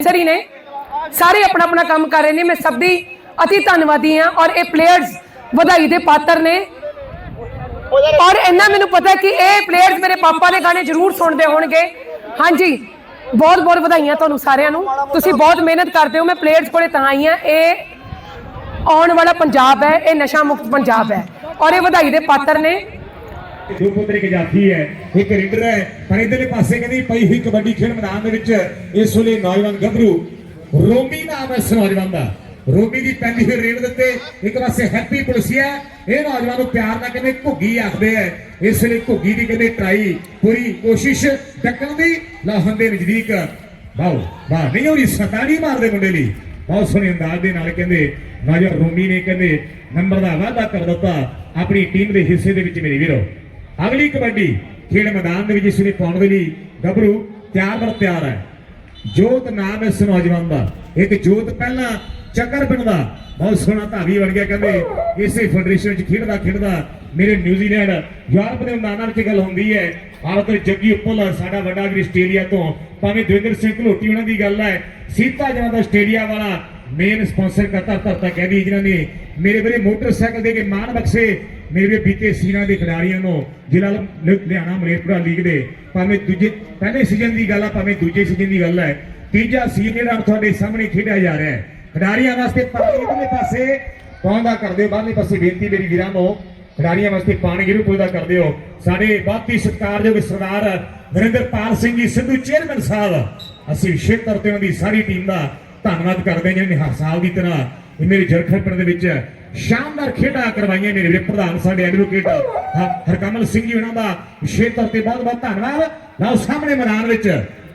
ਸਰੀ ਨੇ। ਸਾਰੇ ਆਪਣਾ ਆਪਣਾ ਕੰਮ ਕਰ ਰਹੇ ਨੇ। ਮੈਂ ਸਭ ਦੀ ਅਤੀ ਧੰਨਵਾਦੀ ਹਾਂ ਔਰ ਇਹ ਪਲੇਅਰਸ ਵਧਾਈ ਦੇ ਪਾਤਰ ਨੇ। ਔਰ ਇੰਨਾ ਮੈਨੂੰ ਪਤਾ ਕਿ ਇਹ ਪਲੇਅਰਸ ਮੇਰੇ ਪਾਪਾ ਦੇ ਗਾਣੇ ਜ਼ਰੂਰ ਸੁਣਦੇ ਹੋਣਗੇ। ਹਾਂਜੀ, ਬਹੁਤ ਬਹੁਤ ਵਧਾਈਆਂ ਤੁਹਾਨੂੰ ਸਾਰਿਆਂ ਨੂੰ। ਤੁਸੀਂ ਬਹੁਤ ਮਿਹਨਤ ਕਰਦੇ ਹੋ। ਮੈਂ ਪਲੇਅਰਸ ਕੋਲੇ ਤਾਂ ਆਈ ਹਾਂ। ਇਹ ਆਉਣ ਵਾਲਾ ਪੰਜਾਬ ਹੈ। ਇਹ ਨਸ਼ਾ ਮੁਕਤ ਪੰਜਾਬ ਹੈ। ਔਰ ਇਹ ਵਧਾਈ ਦੇ ਪਾਤਰ ਨੇ। ਦੋ ਇੱਕ ਜਾਫੀ ਹੈ, ਇੱਕ ਰੇਡਰ ਹੈ, ਪਰ ਇਧਰਲੇ ਪਾਸੇ ਕਹਿੰਦੀ ਪਈ ਹੋਈ ਕਬੱਡੀ ਖੇਡ ਮੈਦਾਨ ਦੇ ਵਿੱਚ ਇਸ ਵੇਲੇ ਨੌਜਵਾਨ ਗੱਭਰੂ, ਰੋਮੀ ਨਾਮ ਹੈ ਇਸ ਨੌਜਵਾਨ ਦਾ। ਰੋਮੀ ਦੀ ਪਹਿਲੀ ਹੋਈ ਰੇਡ ਦਿੱਤੇ ਇੱਕ ਪਾਸੇ ਹੈਪੀ ਪੁਲਸੀਆ ਇਹ ਨੌਜਵਾਨ ਨੂੰ ਪਿਆਰ ਨਾਲ ਕਹਿੰਦੇ ਘੁੱਗੀ ਆਖਦੇ ਐ ਇਸ ਵੇਲੇ ਘੁੱਗੀ ਦੀ ਕਹਿੰਦੇ ਟਰਾਈ, ਪੂਰੀ ਕੋਸ਼ਿਸ਼ ਡੱਕਣ ਦੀ ਲਾਹਨ ਦੇ ਨਜ਼ਦੀਕ। ਵਾਓ, ਵਾਹ, ਨਹੀਂ ਹੋਰੀ ਸਤਾੜੀ ਮਾਰਦੇ ਮੁੰਡੇ ਲਈ। ਬਹੁਤ ਸੋਹਣੇ ਅੰਦਾਜ਼ ਦੇ ਨਾਲ ਕਹਿੰਦੇ ਨੌਜਵਾਨ ਰੋਮੀ ਨੇ ਕਹਿੰਦੇ ਨੰਬਰ ਦਾ ਵਾਅਦਾ ਕਰ ਦਿੱਤਾ। ਆਪਣੀ ਟੀਮ ਦੇ ਹਿੱਸੇ ਦੇ ਵਿੱਚ ਮੇਰੇ ਵੀਰੋ। ਅਗਲੀ ਕਬੱਡੀ ਖੇਡ ਮੈਦਾਨ ਦੇ ਵਿੱਚ ਇਸ ਨੇ ਪਾਉਣ ਦੇ ਲਈ ਗੱਭਰੂ ਤਿਆਰ ਬਰ ਤਿਆਰ ਹੈ। ਜੋਤ ਨਾਮ ਇਸ ਨੌਜਵਾਨ ਦਾ। ਇੱਕ ਜੋਤ ਪਹਿਲਾਂ ਚੱਕਰ ਪਿੰਡ ਬਹੁਤ ਸੋਹਣਾ ਧਾਵੀ ਬਣ ਗਿਆ, ਕਹਿੰਦੇ ਇਸੇ ਫੈਡਰੇਸ਼ਨ ਵਿੱਚ ਖੇਡਦਾ ਖੇਡਦਾ ਮੇਰੇ ਨਿਊਜ਼ੀਲੈਂਡ, ਯੂਰਪ ਦੇ ਮੈਦਾਨਾਂ ਵਿੱਚ ਗੱਲ ਹੁੰਦੀ ਹੈ। ਭਾਰਤ ਦੇ ਜੱਗੀ ਉੱਪਲ ਸਾਡਾ ਵੱਡਾ ਵੀਰ ਆਸਟ੍ਰੇਲੀਆ ਤੋਂ, ਭਾਵੇਂ ਦਵਿੰਦਰ ਸਿੰਘ ਘਲੋਟੀ ਉਹਨਾਂ ਦੀ ਗੱਲ ਹੈ, ਸੀਤਾ ਜਨਾ ਦਾ ਆਸਟ੍ਰੇਲੀਆ ਵਾਲਾ ਮੇਨ ਸਪਾਂਸਰ ਕਰਤਾ ਧਰਤਾ ਕਹਿੰਦੀ ਜਿਨ੍ਹਾਂ ਨੇ ਮੇਰੇ ਵੀਰੇ ਮੋਟਰਸਾਈਕਲ ਦੇ ਕੇ ਮਾਣ ਬਖਸ਼ੇ ਮੇਰੇ ਬੀਤੇ ਸੀਨਾ ਦੇ ਖਿਡਾਰੀਆਂ ਨੂੰ ਜ਼ਿਲ੍ਹਾ ਲੁਧਿਆਣਾ ਮਲੇਰਪੁਰਾ ਲੀਗ ਦੇ ਭਾਵੇਂ ਦੂਜੇ, ਪਹਿਲੇ ਸੀਜ਼ਨ ਦੀ ਗੱਲ ਆ, ਭਾਵੇਂ ਦੂਜੇ ਸੀਜ਼ਨ ਦੀ ਗੱਲ ਹੈ ਤੀਜਾ ਸੀਜ਼ਨ ਜਿਹੜਾ ਤੁਹਾਡੇ ਸਾਹਮਣੇ ਖੇਡਿਆ ਜਾ ਰਿਹਾ ਹੈ। ਖਿਡਾਰੀਆਂ ਵਾਸਤੇ ਇਧਰਲੇ ਪਾਸੇ ਪਹੁੰਚਦਾ ਕਰਦੇ ਹੋ, ਬਾਹਰਲੇ ਪਾਸੇ ਬੇਨਤੀ ਮੇਰੀ ਵੀਰਾਂ ਨੂੰ, ਖਿਡਾਰੀਆਂ ਵਾਸਤੇ ਪਾਣੀ ਗਿਰੂ ਪੁੱਜਦਾ ਕਰਦੇ ਹੋ। ਸਾਡੇ ਬਾਤੀ ਸਤਿਕਾਰਯੋਗ ਸਰਦਾਰ ਨਰਿੰਦਰਪਾਲ ਸਿੰਘ ਜੀ, ਸਿੱਧੂ ਚੇਅਰਮੈਨ ਸਾਹਿਬ, ਅਸੀਂ ਵਿਸ਼ੇਸ਼ ਤੌਰ ਤੇ ਉਹਨਾਂ ਦੀ ਸਾਰੀ ਟੀਮ ਦਾ ਧੰਨਵਾਦ ਕਰਦੇ ਹਾਂ, ਜਿਹਨੇ ਹਰ ਸਾਲ ਦੀ ਤਰ੍ਹਾਂ ਇਹ ਮੇਰੇ ਜਰਖੜ ਪਿੰਡ ਦੇ ਵਿੱਚ ਸ਼ਾਨਦਾਰ ਖੇਡਾਂ ਕਰਵਾਈਆਂ ਮੇਰੇ ਪ੍ਰਧਾਨ ਸਾਡੇ ਐਡਵੋਕੇਟ ਹਰਕਮਲ ਸਿੰਘ ਜੀ ਉਹਨਾਂ ਦਾ ਵਿਸ਼ੇਸ਼ ਤੌਰ ਤੇ ਬਹੁਤ ਬਹੁਤ ਧੰਨਵਾਦ। ਲਓ ਸਾਹਮਣੇ ਮੈਦਾਨ ਵਿੱਚ,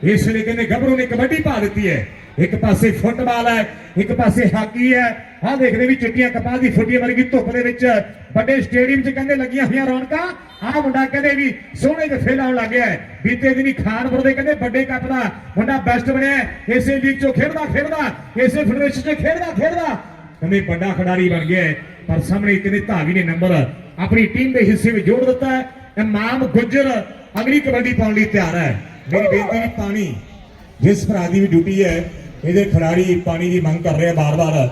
ਇਸ ਵੇਲੇ ਕਹਿੰਦੇ ਗੱਭਰੂ ਨੇ ਕਬੱਡੀ ਪਾ ਦਿੱਤੀ ਹੈ। ਇੱਕ ਪਾਸੇ ਫੁੱਟਬਾਲ ਹੈ, ਇੱਕ ਪਾਸੇ ਹਾਕੀ ਹੈ। ਆਹ ਦੇਖਦੇ ਵੀ ਚਿੱਟੀਆਂ ਕਪਾਹ ਦੀ ਫੁੱਟੀਆਂ ਵਰਗੀ ਧੁੱਪ ਦੇ ਵਿੱਚ ਵੱਡੇ ਸਟੇਡੀਅਮ 'ਚ ਕਹਿੰਦੇ ਲੱਗੀਆਂ ਹੋਈਆਂ ਰੌਣਕਾਂ। ਆਹ ਮੁੰਡਾ ਕਹਿੰਦੇ ਵੀ ਸੋਹਣੇ ਜਿਹਾ ਫੇਲ ਲੱਗਿਆ ਬੀਤੇ ਦਿਨੀ ਖਾਨਪੁਰ ਦੇ ਕਹਿੰਦੇ ਵੱਡੇ ਕੱਪ ਦਾ ਮੁੰਡਾ ਬੈਸਟ ਬਣਿਆ ਇਸੇ ਲੀਗ 'ਚੋਂ ਖੇਡਦਾ ਖੇਡਦਾ ਇਸੇ ਫੈਡਰੇਸ਼ਨ 'ਚ ਖੇਡਦਾ ਖੇਡਦਾ ਕਹਿੰਦੇ ਵੱਡਾ ਖਿਡਾਰੀ ਬਣ ਗਿਆ ਪਰ ਸਾਹਮਣੇ ਕਹਿੰਦੇ ਧਾਵੀ ਨੇ ਨੰਬਰ ਆਪਣੀ ਟੀਮ ਦੇ ਹਿੱਸੇ ਵਿੱਚ ਜੋੜ ਦਿੱਤਾ ਹੈ। ਇਮਾਮ ਗੁੱਜਰ ਅਗਲੀ ਕਬੱਡੀ ਪਾਉਣ ਲਈ ਤਿਆਰ ਹੈ। ਮੇਰੀ ਬੇਨਤੀ ਵੀ ਪਾਣੀ, ਜਿਸ ਭਰਾ ਦੀ ਵੀ ਡਿਊਟੀ ਹੈ, ਇਹਦੇ ਖਿਡਾਰੀ ਪਾਣੀ ਦੀ ਮੰਗ ਕਰ ਰਹੇ ਆ ਬਾਰ-ਬਾਰ।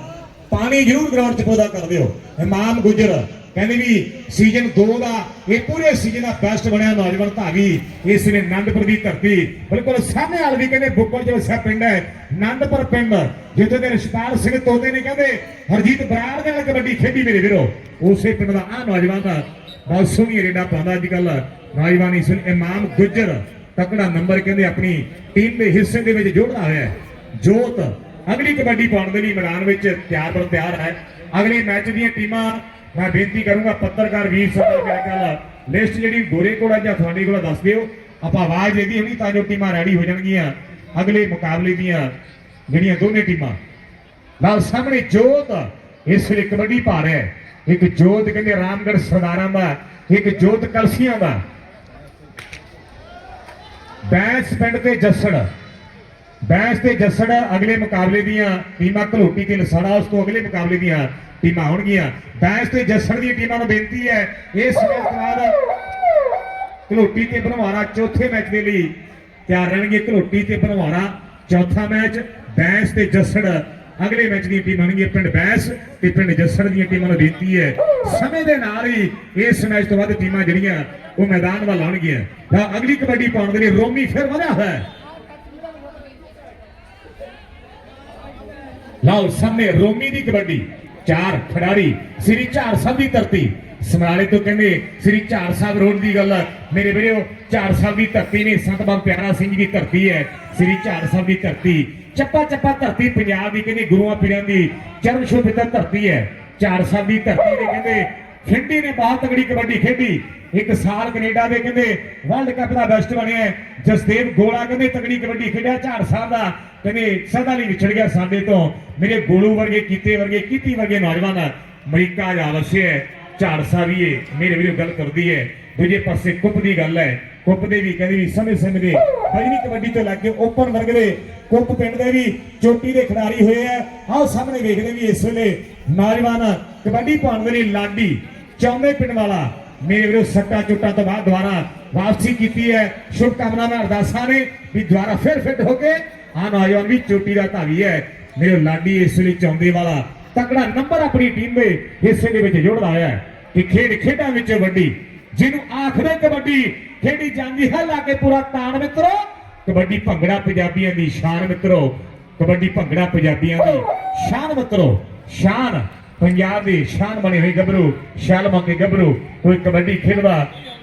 ਪਾਣੀ ਜ਼ਰੂਰ ਗਰਾਊਂਡ 'ਚ ਪੌਦਾ ਕਰ ਦਿਓ। ਇਮਾਮ ਗੁੱਜਰ ਕਹਿੰਦੇ ਵੀ ਸੀਜ਼ਨ 2 ਦਾ, ਇਹ ਪੂਰੇ ਸੀਜ਼ਨ ਦਾ ਬੈਸਟ ਬਣਿਆ ਨੌਜਵਾਨ ਧਾਵੀ ਇਸ ਨੇ ਆਨੰਦਪੁਰ ਦੀ ਧਰਤੀ, ਬਿਲਕੁਲ ਸਾਹਮਣੇ ਵਾਲ ਵੀ ਕਹਿੰਦੇ ਬੁੱਕਲ ਚ ਵਸਿਆ ਪਿੰਡ ਹੈ ਆਨੰਦਪੁਰ ਪਿੰਡ, ਜਿੱਥੇ ਦੇ ਰਿਸ਼ਪਾਲ ਸਿੰਘ ਤੋਤੇ ਨੇ ਕਹਿੰਦੇ, ਹਰਜੀਤ ਬਰਾੜ ਦੇ ਨਾਲ ਕਬੱਡੀ ਖੇਡੀ ਮੇਰੇ ਵੀਰੋ। ਉਸੇ ਪਿੰਡ ਦਾ ਆ ਨੌਜਵਾਨ ਦਾ ਬਹੁਤ ਸੋਹਣੀ ਰੇਡਾ ਪਾਉਂਦਾ ਅੱਜ ਕੱਲ ਨੌਜਵਾਨ ਇਸ ਇਮਾਮ ਗੁੱਜਰ ਤਕੜਾ ਨੰਬਰ ਕਹਿੰਦੇ ਆਪਣੀ ਟੀਮ ਦੇ ਹਿੱਸੇ ਦੇ ਵਿੱਚ ਜੋੜਦਾ ਹੋਇਆ ਜੋਤ ਅਗਲੀ ਕਬੱਡੀ ਪਾਉਣ ਦੇ ਲਈ ਮੈਦਾਨ ਵਿੱਚ ਤਿਆਰ ਪਰ ਤਿਆਰ ਹੈ। ਅਗਲੇ ਮੈਚ ਦੀਆਂ ਟੀਮਾਂ ਮੈਂ ਬੇਨਤੀ ਕਰੂੰਗਾ ਪੱਤਰਕਾਰ ਵੀਰ ਸਾਹਿਬ ਮੇਰੇ ਕੋਲ ਲਿਸਟ ਜਿਹੜੀ ਗੋਰੇ ਕੋਲ ਜਾਂ ਤੁਹਾਡੇ ਕੋਲ ਦੱਸ ਦਿਓ। ਆਪਾਂ ਆਵਾਜ਼ ਦੇਦੀ ਹੋਣੀ ਤਾਂ ਜੋ ਟੀਮਾਂ ਰੈਡੀ ਹੋ ਜਾਣਗੀਆਂ। ਅਗਲੇ ਮੁਕਾਬਲੇ ਦੀਆਂ ਜਿਹੜੀਆਂ ਦੋਨੇ ਟੀਮਾਂ। ਨਾਲ ਸਾਹਮਣੇ ਜੋਤ, ਇਸ ਵੇਲੇ ਕਬੱਡੀ ਪਾ ਰਿਹਾ ਹੈ। ਇੱਕ ਜੋਤ ਕਹਿੰਦੇ ਰਾਮਗੜ੍ਹ ਸਰਦਾਰਾਂ ਦਾ, ਇੱਕ ਜੋਤ ਕਲਸੀਆਂ ਦਾ। ਬੈਂਸ ਪਿੰਡ ਤੇ ਜੱਸੜ। ਬੈਂਸ ਤੇ ਜੱਸੜ ਅਗਲੇ ਮੁਕਾਬਲੇ ਦੀਆਂ ਟੀਮਾਂ ਘਲੋਟੀ ਤੇ ਲਸਾੜਾ ਉਸ ਤੋਂ ਅਗਲੇ ਮੁਕਾਬਲੇ ਦੀਆਂ ਟੀਮਾਂ ਹੋਣਗੀਆਂ ਬੈਂਸ ਤੇ ਜੱਸੜ ਦੀਆਂ ਟੀਮਾਂ ਨੂੰ ਬੇਨਤੀ ਹੈ, ਇਸ ਮੈਚ ਤੋਂ ਬਾਅਦ ਘਲੋਟੀ ਤੇ ਬਣਵਾਰਾ ਚੌਥੇ ਮੈਚ ਦੇ ਲਈ ਤਿਆਰ ਰਹਿਣਗੇ। ਘਲੋਟੀ ਤੇ ਬਣਵਾਰਾ ਚੌਥਾ ਮੈਚ, ਬੈਂਸ ਤੇ ਜੱਸੜ ਅਗਲੇ ਮੈਚ ਦੀਆਂ ਟੀਮਾਂ ਹੋਣਗੀਆਂ ਪਿੰਡ ਬੈਂਸ ਤੇ ਪਿੰਡ ਜੱਸੜ ਦੀਆਂ ਟੀਮਾਂ ਨੂੰ ਬੇਨਤੀ ਹੈ, ਸਮੇਂ ਦੇ ਨਾਲ ਹੀ ਇਸ ਮੈਚ ਤੋਂ ਬਾਅਦ ਟੀਮਾਂ ਜਿਹੜੀਆਂ ਉਹ ਮੈਦਾਨ ਵੱਲ ਆਉਣਗੀਆਂ। ਤਾਂ ਅਗਲੀ ਕਬੱਡੀ ਪਾਉਣ ਦੇ ਲਈ ਰੋਮੀ ਫਿਰ ਵਧਿਆ ਹੋਇਆ ਹੈ। ਲਓ ਸਾਹਮਣੇ ਰੋਮੀ ਦੀ ਕਬੱਡੀ, ਚਾਰ ਖਿਡਾਰੀ, ਸ੍ਰੀ ਝਾਰ ਸਾਹਿਬ ਦੀ ਧਰਤੀ। ਸਮਰਾਲੇ ਤੋਂ ਕਹਿੰਦੇ, ਸ੍ਰੀ ਝਾਰ ਸਾਹਿਬ ਰੋਡ ਦੀ ਗੱਲ ਆ। ਮੇਰੇ ਵੀਰੋ ਝਾਰ ਸਾਹਿਬ ਦੀ ਧਰਤੀ ਨੇ ਸੰਤ ਬਾਬਾ ਪਿਆਰਾ ਸਿੰਘ ਦੀ ਧਰਤੀ ਹੈ। ਸ੍ਰੀ ਝਾਰ ਸਾਹਿਬ ਦੀ ਧਰਤੀ। ਚੱਪਾ ਚੱਪਾ ਧਰਤੀ ਪੰਜਾਬ ਦੀ ਕਹਿੰਦੇ, ਗੁਰੂਆਂ ਪੀਰਾਂ ਦੀ ਚਰਨ ਸ਼ੋਭਿਤ ਧਰਤੀ ਹੈ। ਝਾਰ ਸਾਹਿਬ ਦੀ ਧਰਤੀ ਦੇ ਕਹਿੰਦੇ ਖਿੰਡੀ ਨੇ ਬਹੁਤ ਤਗੜੀ ਕਬੱਡੀ ਖੇਡੀ। ਇੱਕ ਸਾਲ ਕੈਨੇਡਾ ਦੇ ਕਹਿੰਦੇ ਵਰਲਡ ਕੱਪ ਦਾ ਬੈਸਟ ਬਣਿਆ ਜਸਦੇਵ ਗੋਲਾ ਕਹਿੰਦੇ ਤਗੜੀ ਕਬੱਡੀ ਖੇਡਿਆ, ਝਾੜ ਸਾਹਿਬ ਦਾ ਕਹਿੰਦੇ ਸਦਾ ਲਈ ਵਿਛੜ ਗਿਆ ਸਾਡੇ ਤੋਂ। ਮੇਰੇ ਗੋਲੂ ਵਰਗੇ, ਕੀਤੇ ਵਰਗੇ, ਕੀਤੀ ਵਰਗੇ ਨੌਜਵਾਨ ਅਮਰੀਕਾ ਜਾ ਵਸੇ ਝਾੜ ਸਾਹਿਬ ਵੀ ਇਹ, ਮੇਰੇ ਵੀਰੋ ਗੱਲ ਕਰਦੀ ਹੈ। ਦੂਜੇ ਪਾਸੇ ਕੁੱਪ ਦੀ ਗੱਲ ਹੈ। ਕੁੱਪ ਦੇ ਵੀ ਕਹਿੰਦੇ ਵੀ ਸਮੇਂ ਸਮੇਂ ਦੇ ਬਜਰੀ ਕਬੱਡੀ ਤੋਂ ਲੱਗ ਕੇ ਓਪਨ ਵਰਗ ਦੇ ਕੁੱਪ ਪਿੰਡ ਦੇ ਵੀ ਚੋਟੀ ਦੇ ਖਿਡਾਰੀ ਹੋਏ ਆ। ਆਓ ਸਾਹਮਣੇ ਵੇਖਦੇ ਵੀ ਇਸ ਵੇਲੇ ਨੌਜਵਾਨ ਕਬੱਡੀ ਪਾਉਣ ਦੇ ਲਈ ਲਾਡੀ। ਚੌਂਦੇ ਪਿੰਡ ਵਾਲਾ ਮੇਰੇ ਵੀਰੋ ਸੱਟਾ ਚੁੱਟਾ ਤੋਂ ਬਾਅਦ ਦੁਬਾਰਾ ਵਾਪਸੀ ਕੀਤੀ ਹੈ। ਸ਼ੁਭ ਕਾਮਨਾਵਾਂ ਅਰਦਾਸਾਂ ਨੇ ਵੀ ਦੁਬਾਰਾ ਫਿਰ ਫਿੱਟ ਹੋ ਕੇ ਆ ਨੌਜਵਾਨ ਵੀ ਚੋਟੀ ਦਾ ਧਾਵੀ ਹੈ। ਮੇਰੇ ਲਾਡੀ ਇਸ ਵੇਲੇ ਚੌਂਦੇ ਵਾਲਾ ਤਕੜਾ ਨੰਬਰ ਆਪਣੀ ਟੀਮ ਦੇ ਹਿੱਸੇ ਦੇ ਵਿੱਚ ਜੋੜਦਾ ਆਇਆ ਹੈ ਕਿ ਖੇਡ ਖੇਡਾਂ ਵਿੱਚ ਵੱਡੀ ਜਿਹਨੂੰ ਆਖਦੇ ਕਬੱਡੀ, ਖੇਡੀ ਜਾਂਦੀ ਹੈ। ਲਾ ਕੇ ਪੂਰਾ ਤਾਣ ਮਿੱਤਰੋ, ਕਬੱਡੀ ਭੰਗੜਾ ਪੰਜਾਬੀਆਂ ਦੀ ਸ਼ਾਨ ਮਿੱਤਰੋ, ਕਬੱਡੀ ਭੰਗੜਾ ਪੰਜਾਬੀਆਂ ਦੀ ਸ਼ਾਨ ਮਿੱਤਰੋ, ਸ਼ਾਨ ਪੰਜਾਬ ਦੀ ਸ਼ਾਨ ਬਣੀ ਹੋਈ ਗੱਭਰੂ ਸ਼ਾਲ ਮੰਗੇ ਗੱਭਰੂ ਕੋਈ ਕਬੱਡੀ ਖੇਡਦਾ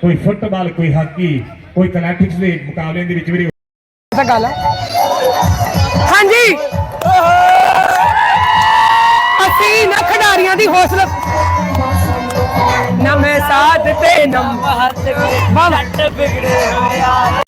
ਕੋਈ ਫੁੱਟਬਾਲ ਕੋਈ ਹਾਕੀ ਕੋਈ ਐਥਲੈਟਿਕਸ ਦੇ ਮੁਕਾਬਲੇ ਦੇ ਵਿੱਚ ਵੀ ਤਾਂ ਗੱਲ ਹੈ। ਹਾਂਜੀ! ਅਸੀਂ ਨਾ ਖਿਡਾਰੀਆਂ ਦੀ ਹੌਸਲਾ ਨਾ ਮੈਂ ਸਾਥ ਤੇ ਨਮ ਵਾਹ। ਲੌਂਡਮ